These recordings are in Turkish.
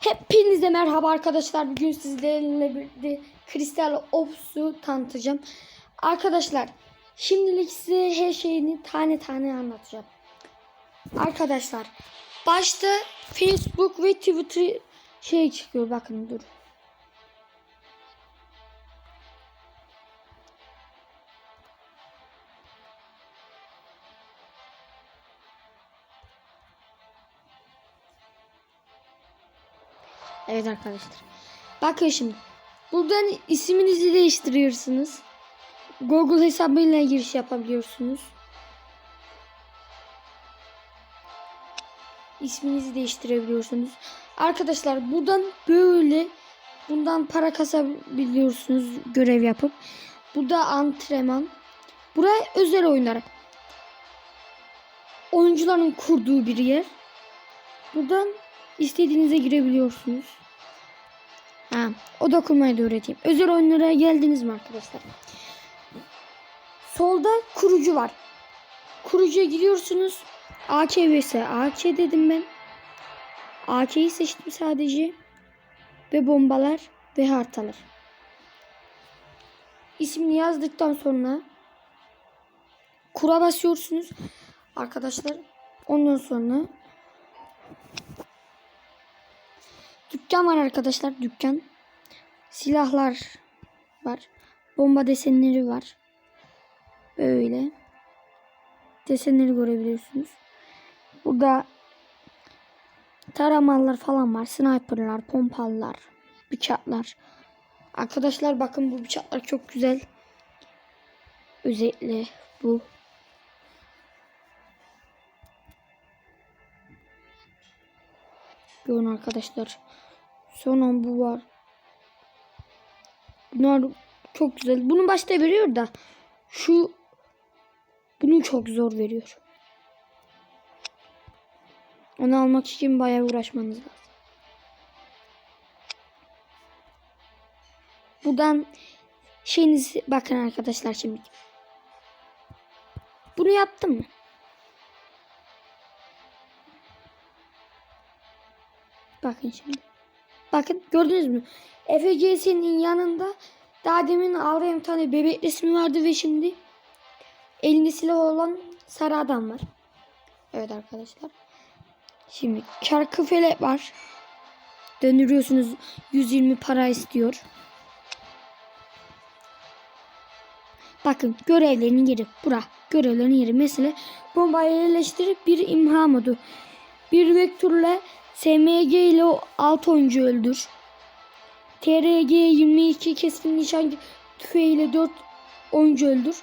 Hepinize merhaba arkadaşlar. Bugün sizlerle birlikte Crystal Ops'u tanıtacağım. Arkadaşlar şimdilik size her şeyini tane tane anlatacağım. Arkadaşlar başta Facebook ve Twitter şey çıkıyor bakın dur. Evet arkadaşlar. Bakın şimdi. Buradan isminizi değiştiriyorsunuz. Google hesabıyla giriş yapabiliyorsunuz. İsminizi değiştirebiliyorsunuz. Arkadaşlar buradan böyle bundan para kasabiliyorsunuz görev yapıp. Burada antrenman. Buraya özel oyunlar. Oyuncuların kurduğu bir yer. Buradan istediğinize girebiliyorsunuz. Ha, o dokunmayı da öğreteyim. Özel oyunlara geldiniz mi arkadaşlar? Solda kurucu var. Kurucuya gidiyorsunuz. AK vs AK dedim ben. AK'yi seçtim sadece. Ve bombalar ve haritalar. İsmini yazdıktan sonra kura basıyorsunuz. Arkadaşlar ondan sonra Dükkan var arkadaşlar dükkan. Silahlar var. Bomba desenleri var. Böyle. Desenleri görebiliyorsunuz. Burada taramalar falan var. Sniperlar, pompalılar, bıçaklar. Arkadaşlar bakın bu bıçaklar çok güzel. Özellikle bu. Görün arkadaşlar. Sonra bu var. Bunlar çok güzel. Bunu başta veriyor da şu bunu çok zor veriyor. Onu almak için bayağı uğraşmanız lazım. Buradan şeyiniz bakın arkadaşlar şimdi. Bunu yaptım mı? Bakın şimdi. Bakın gördünüz mü? FGS'nin yanında daha demin Avra'ya bir tane bebek resmi vardı ve şimdi elinde silah olan sarı adam var. Evet arkadaşlar. Şimdi çarkı var. Döndürüyorsunuz 120 para istiyor. Bakın görevlerin yeri bura. Görevlerin yeri mesela bombayı yerleştirip bir imha modu. Bir vektörle SMG ile alt oyuncu öldür. TRG 22 keskin nişan tüfeğiyle 4 oyuncu öldür.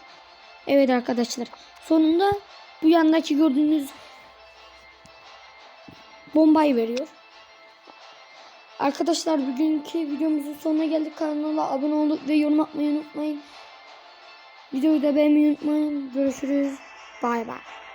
Evet arkadaşlar. Sonunda bu yandaki gördüğünüz bombayı veriyor. Arkadaşlar bugünkü videomuzun sonuna geldik. Kanala abone olup ve yorum atmayı unutmayın. Videoyu da beğenmeyi unutmayın. Görüşürüz. Bay bay.